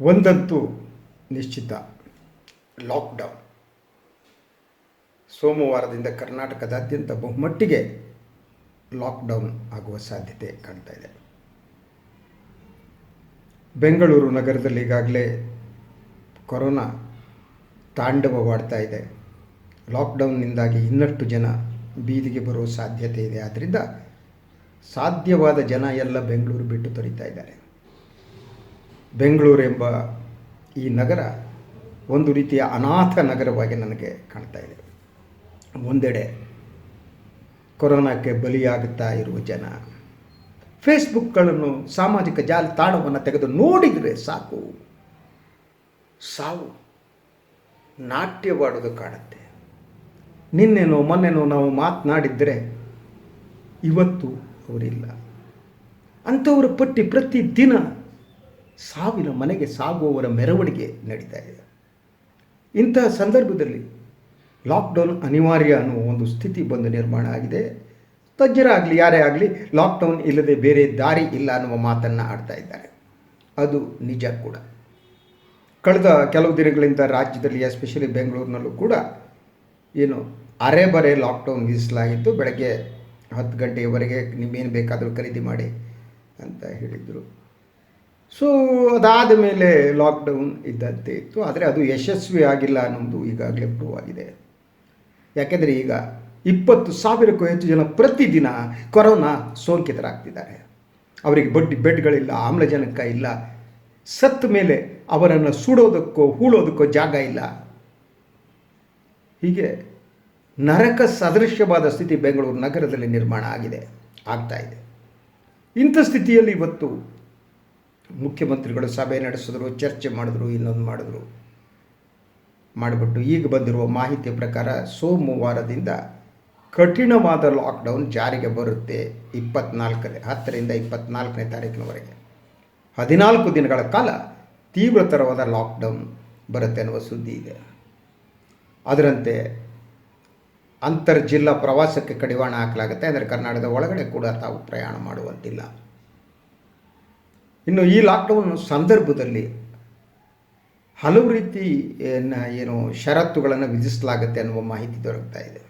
ಒಂದಂತೂ ನಿಶ್ಚಿತ. ಲಾಕ್ಡೌನ್ ಸೋಮವಾರದಿಂದ ಕರ್ನಾಟಕದಾದ್ಯಂತ ಬಹುಮಟ್ಟಿಗೆ ಲಾಕ್ಡೌನ್ ಆಗುವ ಸಾಧ್ಯತೆ ಕಾಣ್ತಾ ಇದೆ. ಬೆಂಗಳೂರು ನಗರದಲ್ಲಿ ಈಗಾಗಲೇ ಕೊರೋನಾ ತಾಂಡವವಾಡ್ತಾ ಇದೆ. ಲಾಕ್ಡೌನ್ನಿಂದಾಗಿ ಇನ್ನಷ್ಟು ಜನ ಬೀದಿಗೆ ಬರುವ ಸಾಧ್ಯತೆ ಇದೆ. ಆದ್ದರಿಂದ ಸಾಧ್ಯವಾದ ಜನ ಎಲ್ಲ ಬೆಂಗಳೂರು ಬಿಟ್ಟು ತೊರಿತಾ ಇದ್ದಾರೆ. ಬೆಂಗಳೂರು ಎಂಬ ಈ ನಗರ ಒಂದು ರೀತಿಯ ಅನಾಥ ನಗರವಾಗಿ ನನಗೆ ಕಾಣ್ತಾ ಇದೆ. ಒಂದೆಡೆ ಕೊರೋನಾಕ್ಕೆ ಬಲಿಯಾಗುತ್ತಾ ಇರುವ ಜನ, ಫೇಸ್ಬುಕ್ಗಳನ್ನು ಸಾಮಾಜಿಕ ಜಾಲತಾಣವನ್ನು ತೆಗೆದು ನೋಡಿದರೆ ಸಾಕು. ಸಾವು. ನಾಟ್ಯವಾಡೋದು ಕಾಣುತ್ತೆ. ನಿನ್ನೆನೋ ಮೊನ್ನೆನೋ ನಾವು ಮಾತನಾಡಿದ್ದರೆ ಇವತ್ತು ಅವರಿಲ್ಲ. ಅಂಥವರ ಪಟ್ಟಿ ಪ್ರತಿ ದಿನ ಸಾವಿನ ಮನೆಗೆ ಸಾಗುವವರ ಮೆರವಣಿಗೆ ನಡೀತಾ ಇದೆ. ಇಂತಹ ಸಂದರ್ಭದಲ್ಲಿ ಲಾಕ್ಡೌನ್ ಅನಿವಾರ್ಯ ಅನ್ನುವ ಒಂದು ಸ್ಥಿತಿ ಬಂದು ನಿರ್ಮಾಣ ಆಗಿದೆ. ತಜ್ಞರಾಗಲಿ ಯಾರೇ ಆಗಲಿ ಲಾಕ್ಡೌನ್ ಇಲ್ಲದೆ ಬೇರೆ ದಾರಿ ಇಲ್ಲ ಅನ್ನುವ ಮಾತನ್ನು ಆಡ್ತಾ ಇದ್ದಾರೆ. ಅದು ನಿಜ ಕೂಡ. ಕಳೆದ ಕೆಲವು ದಿನಗಳಿಂದ ರಾಜ್ಯದಲ್ಲಿ ಎಸ್ಪೆಷಲಿ ಬೆಂಗಳೂರಿನಲ್ಲೂ ಕೂಡ ಏನು ಅರೆ ಬರೆ ಲಾಕ್ಡೌನ್ ವಿಧಿಸಲಾಗಿತ್ತು. ಬೆಳಗ್ಗೆ ಹತ್ತು ಗಂಟೆಯವರೆಗೆ ನಿಮ್ಮೇನು ಬೇಕಾದರೂ ಖರೀದಿ ಮಾಡಿ ಅಂತ ಹೇಳಿದರು. ಸೊ ಅದಾದ ಮೇಲೆ ಲಾಕ್ಡೌನ್ ಇದ್ದಂತೆ ಇತ್ತು. ಆದರೆ ಅದು ಯಶಸ್ವಿ ಆಗಿಲ್ಲ ಅನ್ನೋದು ಈಗಾಗಲೇ ಪ್ರೂವ್ ಆಗಿದೆ. ಯಾಕೆಂದರೆ ಈಗ ಇಪ್ಪತ್ತು ಸಾವಿರಕ್ಕೂ ಹೆಚ್ಚು ಜನ ಪ್ರತಿದಿನ ಕೊರೋನಾ ಸೋಂಕಿತರಾಗ್ತಿದ್ದಾರೆ. ಅವರಿಗೆ ಬಡ್ಡಿ, ಬೆಡ್ಗಳಿಲ್ಲ, ಆಮ್ಲಜನಕ ಇಲ್ಲ. ಸತ್ತ ಮೇಲೆ ಅವರನ್ನು ಸುಡೋದಕ್ಕೋ, ಹೂಳೋದಕ್ಕೋ ಜಾಗ ಇಲ್ಲ. ಹೀಗೆ ನರಕ ಸದೃಶ್ಯವಾದ ಸ್ಥಿತಿ ಬೆಂಗಳೂರು ನಗರದಲ್ಲಿ ನಿರ್ಮಾಣ ಆಗಿದೆ, ಆಗ್ತಾ ಇದೆ. ಇಂಥ ಸ್ಥಿತಿಯಲ್ಲಿ ಇವತ್ತು ಮುಖ್ಯಮಂತ್ರಿಗಳು ಸಭೆ ನಡೆಸಿದ್ರು, ಚರ್ಚೆ ಮಾಡಿದ್ರು, ಇನ್ನೊಂದು ಮಾಡಿದ್ರು. ಮಾಡಿಬಿಟ್ಟು ಈಗ ಬಂದಿರುವ ಮಾಹಿತಿ ಪ್ರಕಾರ ಸೋಮವಾರದಿಂದ ಕಠಿಣವಾದ ಲಾಕ್ಡೌನ್ ಜಾರಿಗೆ ಬರುತ್ತೆ ಇಪ್ಪತ್ನಾಲ್ಕನೇ, ಹತ್ತರಿಂದ ಇಪ್ಪತ್ನಾಲ್ಕನೇ ತಾರೀಕಿನವರೆಗೆ. ಹದಿನಾಲ್ಕು ದಿನಗಳ ಕಾಲ ತೀವ್ರತರವಾದ ಲಾಕ್ಡೌನ್ ಬರುತ್ತೆ ಅನ್ನುವ ಸುದ್ದಿ ಇದೆ. ಅದರಂತೆ ಅಂತರ್ಜಿಲ್ಲಾ ಪ್ರವಾಸಕ್ಕೆ ಕಡಿವಾಣ ಹಾಕಲಾಗುತ್ತೆ ಅಂದರೆ ಕರ್ನಾಟಕದ ಒಳಗಡೆ ಕೂಡ ತಾವು ಪ್ರಯಾಣ ಮಾಡುವಂತಿಲ್ಲ. ಇನ್ನು ಈ ಲಾಕ್ಡೌನ್ ಸಂದರ್ಭದಲ್ಲಿ ಹಲವು ರೀತಿ ಏನ ಷರತ್ತುಗಳನ್ನು ವಿಧಿಸಲಾಗುತ್ತೆ ಅನ್ನುವ ಮಾಹಿತಿ ದೊರಕ್ತಾ ಇದೆ.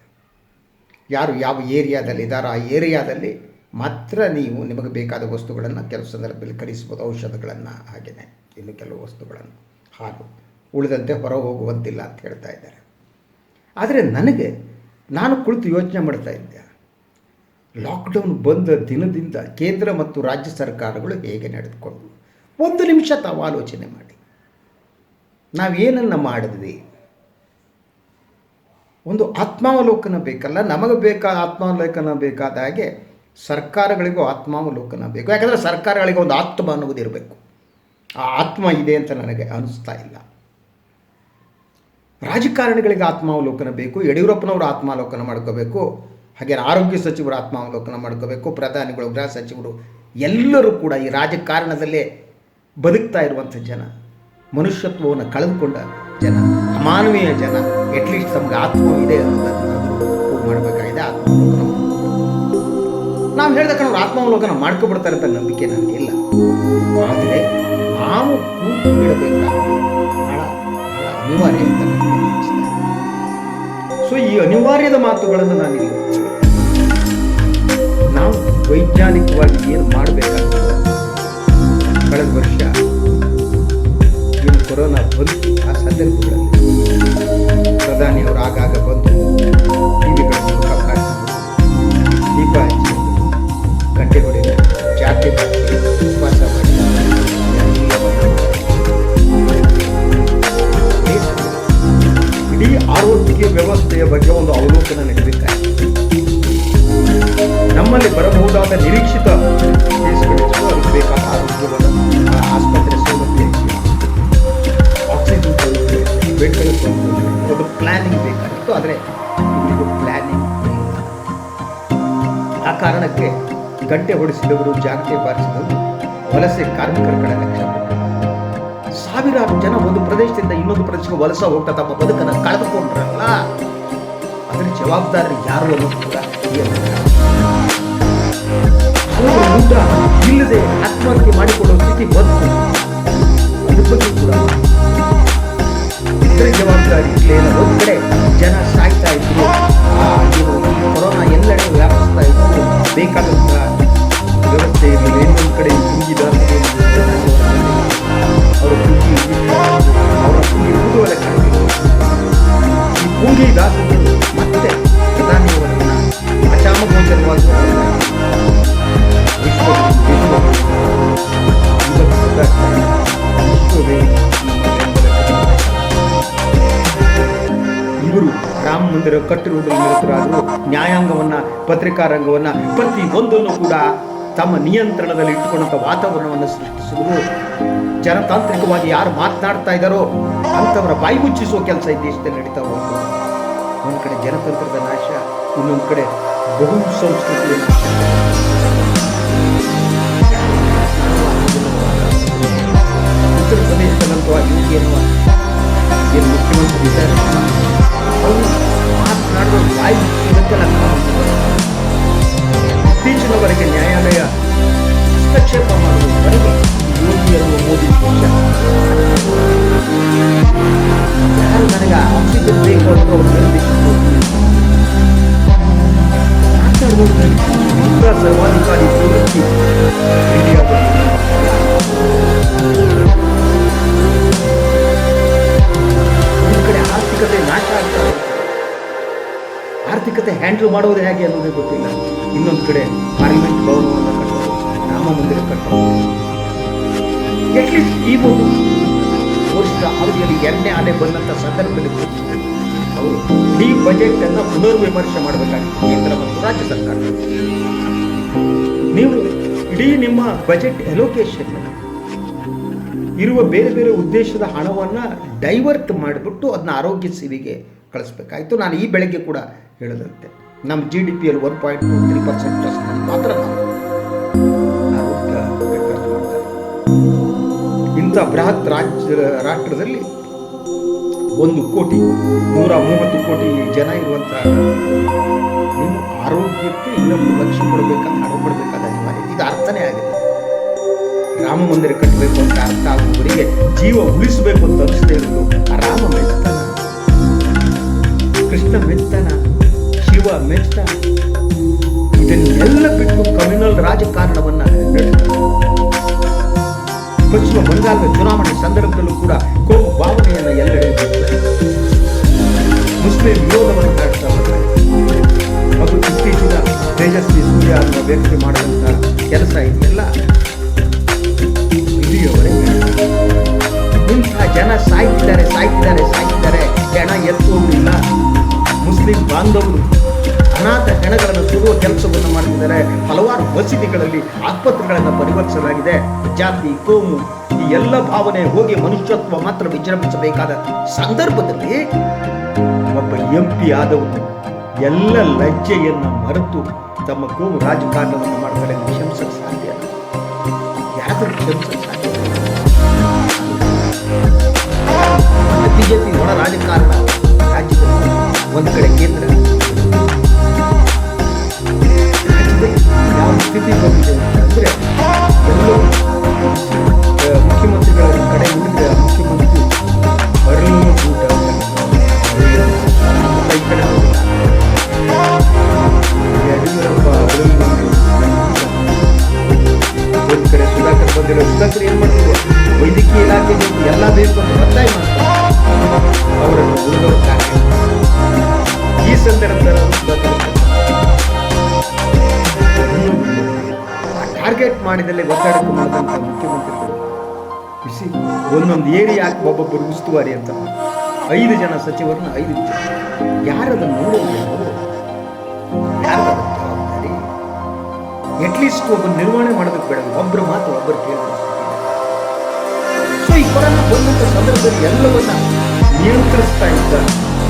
ಯಾರು ಯಾವ ಏರಿಯಾದಲ್ಲಿ ಇದ್ದಾರೋ ಆ ಏರಿಯಾದಲ್ಲಿ ಮಾತ್ರ ನೀವು ನಿಮಗೆ ಬೇಕಾದ ವಸ್ತುಗಳನ್ನು ಕೆಲವು ಸಂದರ್ಭದಲ್ಲಿ ಖರೀದಿಸ್ಬೋದು ಔಷಧಗಳನ್ನು ಹಾಗೆಯೇ ಇನ್ನು ಕೆಲವು ವಸ್ತುಗಳನ್ನು. ಹಾಗೂ ಉಳಿದಂತೆ ಹೊರ ಹೋಗುವಂತಿಲ್ಲ ಅಂತ ಹೇಳ್ತಾ ಇದ್ದಾರೆ. ಆದರೆ ನನಗೆ, ನಾನು ಕುಳಿತು ಯೋಚನೆ ಮಾಡ್ತಾ ಇದ್ದೆ. ಲಾಕ್ಡೌನ್ ಬಂದ ದಿನದಿಂದ ಕೇಂದ್ರ ಮತ್ತು ರಾಜ್ಯ ಸರ್ಕಾರಗಳು ಹೇಗೆ ನಡೆದುಕೊಂಡು ಒಂದು ನಿಮಿಷ ತಾವು ಆಲೋಚನೆ ಮಾಡಿ. ನಾವೇನನ್ನು ಮಾಡಿದ್ವಿ? ಒಂದು ಆತ್ಮಾವಲೋಕನ ಬೇಕಲ್ಲ? ನಮಗೆ ಬೇಕಾದ ಆತ್ಮಾವಲೋಕನ ಬೇಕಾದ ಹಾಗೆ ಸರ್ಕಾರಗಳಿಗೂ ಆತ್ಮಾವಲೋಕನ ಬೇಕು. ಯಾಕಂದರೆ ಸರ್ಕಾರಗಳಿಗೆ ಒಂದು ಆತ್ಮ ಇರಬೇಕು. ಆ ಆತ್ಮ ಇದೆ ಅಂತ ನನಗೆ ಅನಿಸ್ತಾ ಇಲ್ಲ. ರಾಜಕಾರಣಿಗಳಿಗೆ ಆತ್ಮಾವಲೋಕನ ಬೇಕು, ಯಡಿಯೂರಪ್ಪನವರು ಆತ್ಮಾವಲೋಕನ ಮಾಡ್ಕೋಬೇಕು. ಹಾಗೆ ಆರೋಗ್ಯ ಸಚಿವರು ಆತ್ಮಾವಲೋಕನ ಮಾಡ್ಕೋಬೇಕು. ಪ್ರಧಾನಿಗಳು, ಗೃಹ ಸಚಿವರು ಎಲ್ಲರೂ ಕೂಡ ಈ ರಾಜಕಾರಣದಲ್ಲೇ ಬದುಕ್ತಾ ಇರುವಂಥ ಜನ, ಮನುಷ್ಯತ್ವವನ್ನು ಕಳೆದುಕೊಂಡ ಜನ, ಅಮಾನವೀಯ ಜನ ಅಟ್ಲೀಸ್ಟ್ ನಮ್ಗೆ ಆತ್ಮ ಇದೆ ಅನ್ನೋದನ್ನು ಮಾಡಬೇಕಾಗಿದೆ. ಆತ್ಮಾವಲೋಕನ ನಾವು ಹೇಳಿದ ಕಣ ಆತ್ಮಾವಲೋಕನ ಮಾಡ್ಕೊಬಿಡ್ತಾರೆ ಅಂತ ನಂಬಿಕೆ ನನಗೆ ಇಲ್ಲ. ಆದರೆ ನಾವು ಕೂತು ಹೇಳಬೇಕಾದ್ರೆ ಬಹಳ ಬಹಳ ಅನಿವಾರ್ಯ ಅಂತ. ಸೊ ಈ ಅನಿವಾರ್ಯದ ಮಾತುಗಳನ್ನು ನಾನು ಇಲ್ಲಿ ನಾವು ವೈಜ್ಞಾನಿಕವಾಗಿ ಏನು ಮಾಡಬೇಕಾಗ್ತದೆ ಇಡೀ ಆರೋಗ್ಯ ವ್ಯವಸ್ಥೆಯ ಬಗ್ಗೆ ಒಂದು ಅವಲೋಕನ ನಡೆಯುತ್ತೆ ನಮ್ಮಲ್ಲಿ ಬರಬಹುದಾದ ನಿರೀಕ್ಷಿತ ಆಸ್ಪತ್ರೆ ಸೌಲಭ್ಯ ಆಕ್ಸಿಜನ್ ಸೌಲಭ್ಯ ಬೆಡ್ಗಳ ಒಂದು ಪ್ಲಾನಿಂಗ್ ಬೇಕಾಗಿತ್ತು, ಆದರೆ ಪ್ಲಾನಿಂಗ್ ಇಲ್ಲ. ಆ ಕಾರಣಕ್ಕೆ ಗಂಟೆ ಹೊಡಿಸಿದವರು ಜಾಗೃತಿ ಬಾರಿಸಿದವರು, ವಲಸೆ ಕಾರ್ಮಿಕರ ಕಡೆ ಲಕ್ಷ್ಯ. ಸಾವಿರಾರು ಜನ ಒಂದು ಪ್ರದೇಶದಿಂದ ಇನ್ನೊಂದು ಪ್ರದೇಶಕ್ಕೆ ವಲಸ ಹೋಗ್ತಾ ತಮ್ಮ ಬದುಕನ್ನು ಕಳೆದುಕೊಂಡ್ರಲ್ಲ ಅದರ ಜವಾಬ್ದಾರಿ ಯಾರು ಅನ್ನೋದು ಇಲ್ಲದೆ ಆತ್ಮಹತ್ಯೆ ಮಾಡಿಕೊಳ್ಳುವ ಸ್ಥಿತಿ ಬಂತು. ಇದ್ರ ಜವಾಬ್ದಾರಿ ಇರಲಿಲ್ಲ. ಒಂದು ಜನ ಸಾಯ್ತಾ ಇದ್ರು. ಕೊರೋನಾ ಎಲ್ಲೆಡೆ ವ್ಯಾಪಿಸ್ತಾ ಇದ್ರು ಬೇಕಾದ ಇವರು ರಾಮ ಮಂದಿರ ಕಟ್ಟಿರುವುದು ನಿರತರಾದರು. ನ್ಯಾಯಾಂಗವನ್ನು ಪತ್ರಿಕಾ ರಂಗವನ್ನು ಪ್ರತಿ ಒಂದನ್ನು ಕೂಡ ತಮ್ಮ ನಿಯಂತ್ರಣದಲ್ಲಿ ಇಟ್ಟುಕೊಂಡಂಥ ವಾತಾವರಣವನ್ನು ಸೃಷ್ಟಿಸುವುದು ಜನತಾಂತ್ರಿಕವಾಗಿ ಯಾರು ಮಾತನಾಡ್ತಾ ಇದ್ದಾರೋ ಅಂಥವರ ಬಾಯಿ ಮುಚ್ಚಿಸುವ ಕೆಲಸ ಈ ದೇಶದಲ್ಲಿ ನಡೀತಾ ಹೋಗ್ತದೆ ಒಂದು ಕಡೆ ಜನತಂತ್ರದ ನಾಶ, ಇನ್ನೊಂದು ಕಡೆ ಬಹು ಸಂಸ್ಕೃತಿಯ ನಾಶ. ಆರ್ಥಿಕತೆ ಹ್ಯಾಂಡಲ್ ಮಾಡೋದು ಹೇಗೆ ಅನ್ನೋದೇ ಗೊತ್ತಿಲ್ಲ. ಇನ್ನೊಂದು ಕಡೆ ಪಾರ್ಲಿಮೆಂಟ್ ಭವನವನ್ನು ಕಟ್ಟೋದು ರಾಮ ಮಂದಿರ ಕಟ್ಟೋದು ಅಟ್ಲೀಸ್ಟ್ ಈ ಒಂದು ವರ್ಷದ ಅವಧಿಯಲ್ಲಿ ಎರಡನೇ ಆನೆ ಬಂದಂಥ ಸಂದರ್ಭದಲ್ಲಿ ಅವರು ಈ ಬಜೆಟ್ ಅನ್ನು ಪುನರ್ವಿಮರ್ಶೆ ಮಾಡಬೇಕಾಗಿದೆ ಕೇಂದ್ರ ಮತ್ತು ರಾಜ್ಯ ಸರ್ಕಾರ. ನೀವು ಇಡೀ ನಿಮ್ಮ ಬಜೆಟ್ ಎಲೋಕೇಶನ್ ಇರುವ ಬೇರೆ ಬೇರೆ ಉದ್ದೇಶದ ಹಣವನ್ನ ಡೈವರ್ಟ್ ಮಾಡಿಬಿಟ್ಟು ಅದನ್ನ ಆರೋಗ್ಯ ಸೇವೆಗೆ ಕಳಿಸ್ಬೇಕಾಯ್ತು. ನಾನು ಈ ಬೆಳಗ್ಗೆ ಕೂಡ ಹೇಳದಂತೆ. ನಮ್ಮ ಜಿ ಡಿ ಪಿಯಲ್ಲಿ one point two three percent ಮಾತ್ರ ಇಂಥ ಬೃಹತ್ ರಾಜ್ಯ ರಾಷ್ಟ್ರದಲ್ಲಿ ಒಂದು ಕೋಟಿ, ನೂರ ಮೂವತ್ತು ಕೋಟಿ ಜನ ಇರುವಂತಹ ನಿಮ್ಮ ಆರೋಗ್ಯಕ್ಕೆ ಇನ್ನೊಂದು ಲಕ್ಷ ಕೊಡಬೇಕಾದ ಹಣ ಕೊಡಬೇಕಾದ ಅನಿವಾರ್ಯ. ಇದು ಅರ್ಥನೇ ಆಗಿದೆ. ರಾಮ ಮಂದಿರ ಕಟ್ಟಬೇಕು ಅಂತ ಅರ್ಥ ಆಗುವವರಿಗೆ ಜೀವ ಉಳಿಸಬೇಕು ಅಂತ ಅನಿಸ್ತೇ ಇರೋದು ರಾಮ ಮೆಚ್ತಾನ ಕೃಷ್ಣ ಮೆಚ್ತಾನ ಶಿವ ಮೆಚ್ಚ ಇದನ್ನೆಲ್ಲ ಬಿಟ್ಟು ಕಮ್ಯುನಲ್ ರಾಜಕಾರಣವನ್ನ ಪಶ್ಚಿಮ ಬಂಗಾಳದ ಚುನಾವಣೆ ಸಂದರ್ಭದಲ್ಲೂ ಕೂಡ ಕೋಮು ಭಾವನೆಯನ್ನು ಎಲ್ಲೆಡೆ ಮುಸ್ಲಿಂ ವಿರೋಧವನ್ನು ಬರ್ತಾರೆ ಮತ್ತು ಇತ್ತೀಚಿನ ತೇಜಸ್ವಿ ಸೂರ್ಯ ಅನ್ನುವ ವ್ಯಕ್ತಿ ಮಾಡುವಂಥ ಕೆಲಸ ಇದೆಲ್ಲ ಇಲ್ಲಿಯವರೆಗೆ ಇಂತಹ ಜನ ಸಾಯ್ತಿದ್ದಾರೆ ಸಾಯ್ತಿದ್ದಾರೆ ಸಾಯ್ತಿದ್ದಾರೆ. ಹೆಣ ಎತ್ತುವುದಿಲ್ಲ. ಮುಸ್ಲಿಂ ಬಾಂಧವರು ಅನಾಥ ಹೆಣಗಳನ್ನು ಸುಡುವ ಕೆಲಸವನ್ನು ಮಾಡುತ್ತಿದ್ದಾರೆ ಹಲವಾರು ಮಸೀದಿಗಳಲ್ಲಿ ಆಸ್ಪತ್ರೆಗಳನ್ನು ಪರಿವರ್ತಿಸಲಾಗಿದೆ. ಜಾತಿ, ಕೋಮು, ಈ ಎಲ್ಲ ಭಾವನೆ ಹೋಗಿ ಮನುಷ್ಯತ್ವ ಮಾತ್ರ ವಿಜೃಂಭಿಸಬೇಕಾದ ಸಂದರ್ಭದಲ್ಲಿ ಒಬ್ಬ ಎಂ ಪಿ ಆದವನು ಎಲ್ಲ ಲಜ್ಜೆಯನ್ನು ಮರೆತು ತಮ್ಮ ಕೋಮು ರಾಜಕಾರಣವನ್ನು ಮಾಡ್ತಾರೆ ಕ್ಷಮಿಸಲು ಸಾಧ್ಯ. ಯಾರಾದರೂ ಕ್ಷಮಿಸಲು ಸಾಧ್ಯ ಪಿ ಒಳ ರಾಜಕಾರಣ ರಾಜ್ಯದಲ್ಲಿ ಒಂದು ಕಡೆ ಕೇಂದ್ರ ಯಾವ ಸ್ಥಿತಿ ಬಂದಿದೆ ಅಂತಂದ್ರೆ ಎಲ್ಲೋ ಸುಧಾಕರ್ ಏನ್ ಮಾಡ್ತಿದೆ ವೈದ್ಯಕೀಯ ಇಲಾಖೆ ಎಲ್ಲ ಅಂತ ಒತ್ತಾಯ ಮಾಡ್ತಾರೆ. ಅವರನ್ನು ಉಳಿದವರು ಈ ಸಂದರ್ಭದಲ್ಲಿ ಟಾರ್ಗೆಟ್ ಮಾಡಿದಲ್ಲಿ ಒತ್ತಡಕ್ಕೆ ಮಾಡಿದಂಥ ಮುಖ್ಯಮಂತ್ರಿಗಳು ಬಿಸಿ. ಒಂದೊಂದು ಏರಿಯಾಕ್ಕೆ ಒಬ್ಬೊಬ್ಬರು ಉಸ್ತುವಾರಿ ಅಂತ ಐದು ಜನ ಸಚಿವರನ್ನ ಐದು ಜನ. ಯಾರದನ್ನು ನೋಡಬೇಕು ಅಟ್ಲೀಸ್ಟ್ ಒಬ್ಬ ನಿರ್ವಹಣೆ ಮಾಡೋದಕ್ಕೆ ಬೇಡ. ಒಬ್ಬರು ಮಾತು ಒಬ್ಬರು ಸೊ ಈ ಕೊರೋನಾ ಬಂದಂಥ ಸಂದರ್ಭದಲ್ಲಿ ಎಲ್ಲವನ್ನ ನಿಯಂತ್ರಿಸ್ತಾ ಇದ್ದ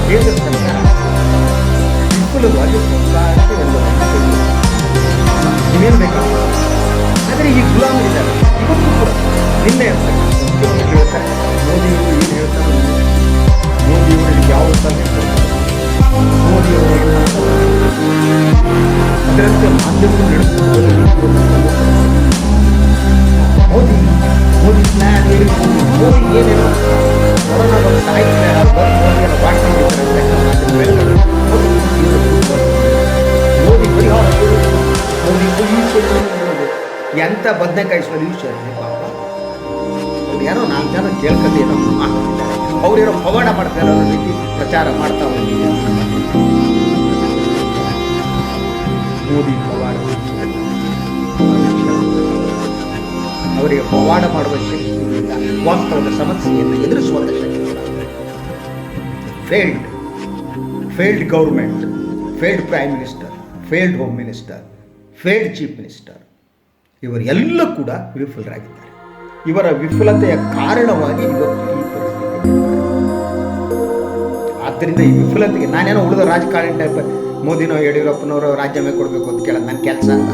ಕೇಂದ್ರ ಸರ್ಕಾರ ವಿಪುಲವಾಗಿ ಪ್ರೋತ್ಸಾಹಕ್ಕೆ ಎಲ್ಲವನ್ನ ಕೊಟ್ಟಿದೆ. ನೀವೇನ್ ಬೇಕಾ ಆದರೆ ಈ ಗುಲಾಮರಿದ್ದಾರೆ ಇವತ್ತು ಕೂಡ ನಿನ್ನೆ ಅಂತ ಎಂಥ ಬದನೆಕಾಯಿ ಸೊಲ್ಯೂಷನ್ ಯಾರೋ ನಾಲ್ಕು ಜನ ಕೇಳ್ಕೊಂಡು ಏನೋ ಮಾಡ್ತಿದ್ದಾರೆ ಅವ್ರೇನೋ ಪವಾಡ ಮಾಡ್ತಾರೆ ಅನ್ನೋ ರೀತಿ ಪ್ರಚಾರ ಮಾಡ್ತಾ ಹೋಗಿದ್ದಾರೆ ಮೋದಿ ಪವಾಡ. ಅವರಿಗೆ ಪವಾಡ ಮಾಡುವ ಶಕ್ತಿ ಇಲ್ಲ. ವಾಸ್ತವದ ಸಮಸ್ಯೆಯನ್ನು ಎದುರಿಸುವಂಥ ಶಕ್ತಿ failed failed government failed prime minister failed home minister failed chief minister ಇವರೆಲ್ಲ ಕೂಡ ವಿಫಲರಾಗಿದ್ದಾರೆ. ಇವರ ವಿಫಲತೆಯ ಕಾರಣವಾಗಿ ಇವತ್ತು ಈ ಪರಿಸ್ಥಿತಿ. ಆದ್ದರಿಂದ ಈ ವಿಫಲತೆಗೆ ನಾನೇನೋ ಉಳಿದ ರಾಜಕಾರಣಿ ಟೈಪ್ ಮೋದಿನೋ, ಯಡಿಯೂರಪ್ಪನವರು ರಾಜ್ಯಮೇ ಕೊಡಬೇಕು ಅಂತ ಕೇಳೋದು ನನ್ನ ಕೆಲಸ ಅಲ್ಲ.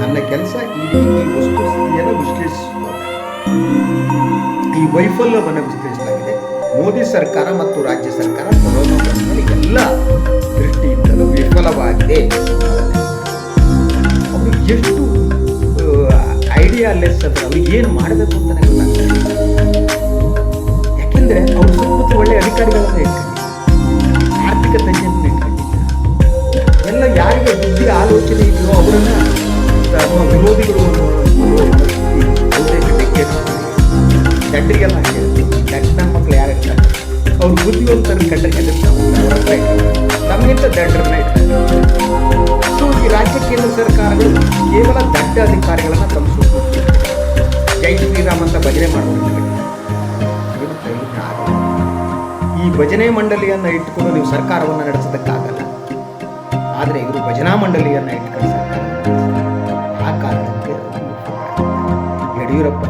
ನನ್ನ ಕೆಲಸ ಈ ಈ ವಸ್ತುಸ್ಥಿತಿಯನ್ನು ವಿಶ್ಲೇಷಿಸುವುದು. ಈ ವೈಫಲ್ಯವನ್ನು ವಿಶ್ಲೇಷಿಸಲಾಗಿದೆ. ಮೋದಿ ಸರ್ಕಾರ ಮತ್ತು ರಾಜ್ಯ ಸರ್ಕಾರ ಕೊರೋನಾ ಎಲ್ಲ ದೃಷ್ಟಿಯಿಂದಲೂ ವಿಫಲವಾಗಿದೆ. ಅವರು ಎಷ್ಟು ಐಡಿಯಾ ಅಲ್ಲೇ ಅಂದ್ರೆ ಅವ್ರಿಗೆ ಏನು ಮಾಡಬೇಕು ಅಂತ ಗೊತ್ತಾಗ್ತದೆ ಯಾಕೆಂದ್ರೆ ಅವ್ರ ಸುತ್ತಮುತ್ತ ಒಳ್ಳೆ ಅಧಿಕಾರಿಗಳನ್ನ ಇಟ್ಕೊಂಡಿದ್ದಾರೆ. ಆರ್ಥಿಕ ತಜ್ಞರನ್ನು ಇಟ್ಕೊಂಡಿದ್ದಾರೆ. ಎಲ್ಲ ಯಾರಿಗೆ ಬುದ್ಧಿ ಆಲೋಚನೆ ಇದೆಯೋ ಅವರನ್ನ ತಮ್ಮ ವಿರೋಧಿಗಳು ದಂಡರಿಗೆಲ್ಲ ಹೇಳ್ತೀವಿ ಗಂಡ ಮಕ್ಕಳು ಯಾರು ಇರ್ತಾರೆ? ಅವ್ರು ಬುದ್ಧಿವಂತರು ಕಂಡ್ರೆ ಎದುರ್ತಾರೆ ತಮಗಿಂತ ದಂಡರನ್ನ ಇಟ್ತಾರೆ ಸೊ ಈ ರಾಜ್ಯ ಕೇಂದ್ರ ಸರ್ಕಾರಗಳು ಕೇವಲ ದಡ್ಡ ಅಧಿಕಾರಿಗಳನ್ನ ತಮ್ಮ ಜೈ ಶ್ರೀರಾಮ್ ಅಂತ ಭಜನೆ ಕೈಲಿಕ್ಕೆ ಈ ಭಜನೆ ಮಂಡಳಿಯನ್ನು ಇಟ್ಟುಕೊಂಡು ನೀವು ಸರ್ಕಾರವನ್ನು ನಡೆಸೋದಕ್ಕಾಗಲ್ಲ. ಆದರೆ ಇವರು ಭಜನಾ ಮಂಡಳಿಯನ್ನು ಇಟ್ಕೊಂಡು ಸರ್ಕಾರ ಆ ಕಾರಣಕ್ಕೆ ಯಡಿಯೂರಪ್ಪ